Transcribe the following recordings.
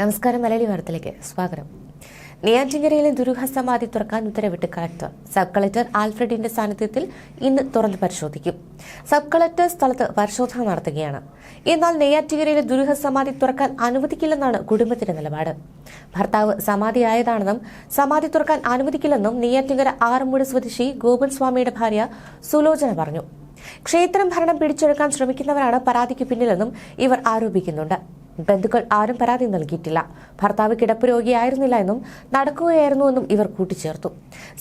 നമസ്കാരം മലയാളി വാർത്തയിലേക്ക് സ്വാഗതം. നെയ്യാറ്റിങ്കരയിലെ ദുരൂഹ സമാധി തുറക്കാൻ ഉത്തരവിട്ട് കളക്ടർ സബ് കളക്ടർ ആൽഫ്രഡിന്റെ സാന്നിധ്യത്തിൽ ഇന്ന് തുറന്ന് പരിശോധിക്കും. സബ് കളക്ടർ സ്ഥലത്ത് പരിശോധന നടത്തുകയാണ്. എന്നാൽ നെയ്യാറ്റിങ്കരയിലെ ദുരൂഹ സമാധി തുറക്കാൻ അനുവദിക്കില്ലെന്നാണ് കുടുംബത്തിന്റെ നിലപാട്. ഭർത്താവ് സമാധിയായതാണെന്നും സമാധി തുറക്കാൻ അനുവദിക്കില്ലെന്നും നെയ്യാറ്റിങ്കര ആറന്മുള സ്വദേശി ഗോപൻ സ്വാമിയുടെ ഭാര്യ സുലോചന പറഞ്ഞു. ക്ഷേത്രം ഭരണം പിടിച്ചെടുക്കാൻ ശ്രമിക്കുന്നവരാണ് പരാതിക്ക് പിന്നിലെന്നും ഇവർ ആരോപിക്കുന്നുണ്ട്. ബന്ധുക്കൾ ആരും പരാതി നൽകിയിട്ടില്ല. ഭർത്താവ് കിടപ്പ് രോഗിയായിരുന്നില്ല എന്നും നടക്കുകയായിരുന്നുവെന്നും ഇവർ കൂട്ടിച്ചേർത്തു.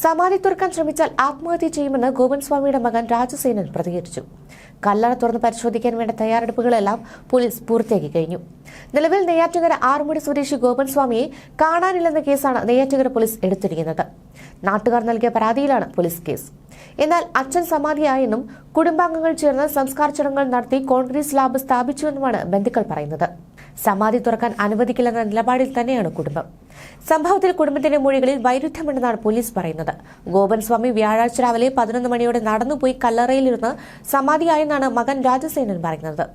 സമാധി തുറക്കാൻ ശ്രമിച്ചാൽ ആത്മഹത്യ ചെയ്യുമെന്ന് ഗോപൻസ്വാമിയുടെ മകൻ രാജസേനൻ പ്രതികരിച്ചു. കല്ലറ തുറന്ന് പരിശോധിക്കാൻ വേണ്ട തയ്യാറെടുപ്പുകളെല്ലാം പോലീസ് പൂർത്തിയാക്കി കഴിഞ്ഞു. നിലവിൽ നെയ്യാറ്റുകര ആറുമുടി സ്വദേശി ഗോപൻ സ്വാമിയെ കാണാനില്ലെന്ന കേസാണ് നെയ്യാറ്റുകര പോലീസ് എടുത്തിരിക്കുന്നത്. നാട്ടുകാർ നൽകിയ പരാതിയിലാണ് പോലീസ് കേസ്. എന്നാൽ അച്ഛൻ സമാധിയായെന്നും കുടുംബാംഗങ്ങൾ ചേർന്ന് സംസ്കാര ചടങ്ങുകൾ നടത്തി കോൺഗ്രസ് ലാബ് സ്ഥാപിച്ചുവെന്നുമാണ് ബന്ധുക്കൾ പറയുന്നത്. സമാധി തുറക്കാൻ അനുവദിക്കില്ലെന്ന നിലപാടിൽ തന്നെയാണ് കുടുംബം. സംഭവത്തിൽ കുടുംബത്തിന്റെ മൊഴികളിൽ വൈരുദ്ധ്യമുണ്ടെന്നാണ് പോലീസ് പറയുന്നത്. ഗോപൻ സ്വാമി വ്യാഴാഴ്ച രാവിലെ പതിനൊന്ന് മണിയോടെ നടന്നുപോയി കല്ലറയിലിരുന്ന് സമാധിയായെന്നാണ് മകൻ രാജസേനൻ പറയുന്നത്.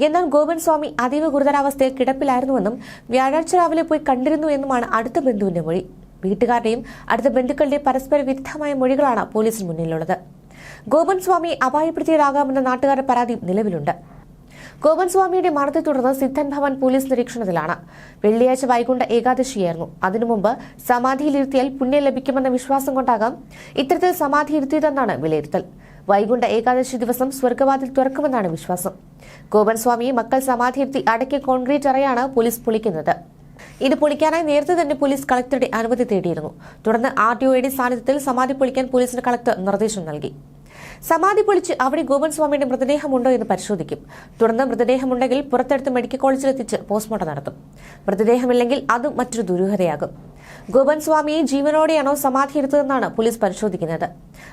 എന്നാൽ ഗോപൻ സ്വാമി അതീവ ഗുരുതരാവസ്ഥയിൽ കിടപ്പിലായിരുന്നുവെന്നും വ്യാഴാഴ്ച രാവിലെ പോയി കണ്ടിരുന്നു എന്നുമാണ് അടുത്ത ബന്ധുവിന്റെ മൊഴി. വീട്ടുകാരുടെയും അടുത്ത ബന്ധുക്കളുടെയും പരസ്പര വിരുദ്ധമായ മൊഴികളാണ് പോലീസിന് മുന്നിലുള്ളത്. ഗോപൻ സ്വാമി അപായപ്പെടുത്തിയതാകാമെന്ന നാട്ടുകാരുടെ പരാതി നിലവിലുണ്ട്. ഗോപൻ സ്വാമിയുടെ മരണത്തെ തുടർന്ന് സിദ്ധൻ ഭവൻ പോലീസ് നിരീക്ഷണത്തിലാണ്. വെള്ളിയാഴ്ച വൈകുണ്ഠ ഏകാദശിയായിരുന്നു. അതിനു മുമ്പ് സമാധിയിലിരുത്തിയാൽ പുണ്യം ലഭിക്കുമെന്ന വിശ്വാസം കൊണ്ടാകാം ഇത്തരത്തിൽ സമാധിയിരുത്തിയതെന്നാണ് വിലയിരുത്തൽ. വൈകുണ്ഠ ഏകാദശി ദിവസം സ്വർഗവാതിൽ തുറക്കുമെന്നാണ് വിശ്വാസം. ഗോപൻ സ്വാമിയെ മക്കൾ സമാധിയിരുത്തി അടയ്ക്കിയ കോൺക്രീറ്റ് അറയാണ് പോലീസ് പൊളിക്കുന്നത്. ഇത് പൊളിക്കാനായി നേരത്തെ തന്നെ പോലീസ് കളക്ടറുടെ അനുമതി തേടിയിരുന്നു. തുടർന്ന് ആർ ടി ഒയുടെ സാന്നിധ്യത്തിൽ സമാധി പൊളിക്കാൻ പോലീസിന് കളക്ടർ നിർദ്ദേശം നൽകി. സമാധി പൊളിച്ച് അവിടെ ഗോപൻ സ്വാമിയുടെ മൃതദേഹമുണ്ടോ എന്ന് പരിശോധിക്കും. തുടർന്ന് മൃതദേഹമുണ്ടെങ്കിൽ പുറത്തെടുത്ത് മെഡിക്കൽ കോളേജിലെത്തിച്ച് പോസ്റ്റ്മോർട്ടം നടത്തും. മൃതദേഹമില്ലെങ്കിൽ അതും മറ്റൊരു ദുരൂഹതയാകും. ഗോപൻ സ്വാമിയെ ജീവനോടെയാണോ സമാധി എടുത്തതെന്നാണ് പോലീസ് പരിശോധിക്കുന്നത്.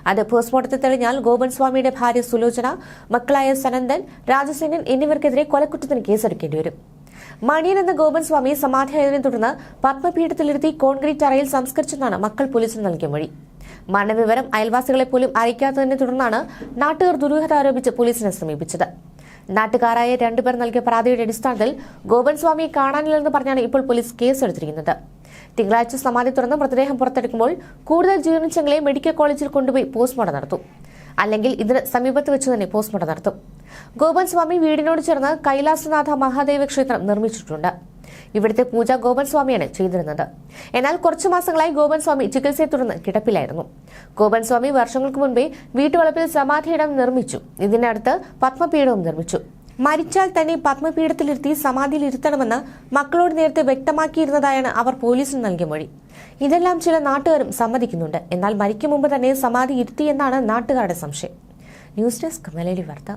അത് പോസ്റ്റ്മോർട്ടത്തിൽ തെളിഞ്ഞാൽ ഗോപൻ സ്വാമിയുടെ ഭാര്യ സുലോചന മക്കളായ സനന്ദൻ രാജസേനൻ എന്നിവർക്കെതിരെ കൊലക്കുറ്റത്തിന് കേസെടുക്കേണ്ടി വരും. മണിയൻ എന്ന ഗോപൻ സ്വാമി സമാധിയായതിനെ തുടർന്ന് പത്മപീഠത്തിലിരുത്തി കോൺക്രീറ്റ് അറയിൽ സംസ്കരിച്ചെന്നാണ് മക്കൾ പോലീസിന് നൽകിയ മൊഴി. മരണവിവരം അയൽവാസികളെ പോലും അറിയിക്കാത്തതിനെ തുടർന്നാണ് നാട്ടുകാർ ദുരൂഹത ആരോപിച്ച് പോലീസിനെ സമീപിച്ചത്. നാട്ടുകാരായ രണ്ടുപേർ നൽകിയ പരാതിയുടെ അടിസ്ഥാനത്തിൽ ഗോപൻ സ്വാമിയെ കാണാനില്ലെന്ന് പറഞ്ഞാണ് ഇപ്പോൾ പോലീസ് കേസെടുത്തിരിക്കുന്നത്. തിങ്കളാഴ്ച സമാധി തുറന്ന് മൃതദേഹം പുറത്തെടുക്കുമ്പോൾ കൂടുതൽ ജീർണിച്ചെങ്കിലെ മെഡിക്കൽ കോളേജിൽ കൊണ്ടുപോയി പോസ്റ്റ്മോർട്ടം നടത്തും. അല്ലെങ്കിൽ ഇതിന് സമീപത്ത് വെച്ച് തന്നെ പോസ്റ്റ്മോർട്ടം നടത്തും. ഗോപൻ സ്വാമി വീടിനോട് ചേർന്ന് കൈലാസനാഥ മഹാദേവ ക്ഷേത്രം നിർമ്മിച്ചിട്ടുണ്ട്. ഇവിടുത്തെ പൂജ ഗോപൻ സ്വാമിയാണ് ചെയ്തിരുന്നത്. എന്നാൽ കുറച്ചു മാസങ്ങളായി ഗോപൻ സ്വാമി ചികിത്സയെ തുടർന്ന് കിടപ്പിലായിരുന്നു. ഗോപൻ സ്വാമി വർഷങ്ങൾക്ക് മുൻപേ വീട്ടുവളപ്പിൽ സമാധിയിടം നിർമ്മിച്ചു. ഇതിനടുത്ത് പത്മപീഠവും നിർമ്മിച്ചു. മരിച്ചാൽ തന്നെ പത്മപീഠത്തിലിരുത്തി സമാധിയിൽ ഇരുത്തണമെന്ന് മക്കളോട് നേരത്തെ വ്യക്തമാക്കിയിരുന്നതായാണ് അവർ പോലീസിന് നൽകിയ മൊഴി. ഇതെല്ലാം ചില നാട്ടുകാരും സമ്മതിക്കുന്നുണ്ട്. എന്നാൽ മരിക്കും മുമ്പ് തന്നെ സമാധി ഇരുത്തിയെന്നാണ് നാട്ടുകാരുടെ സംശയം. ന്യൂസ് ഡെസ്ക് മലയാളി വാർത്ത.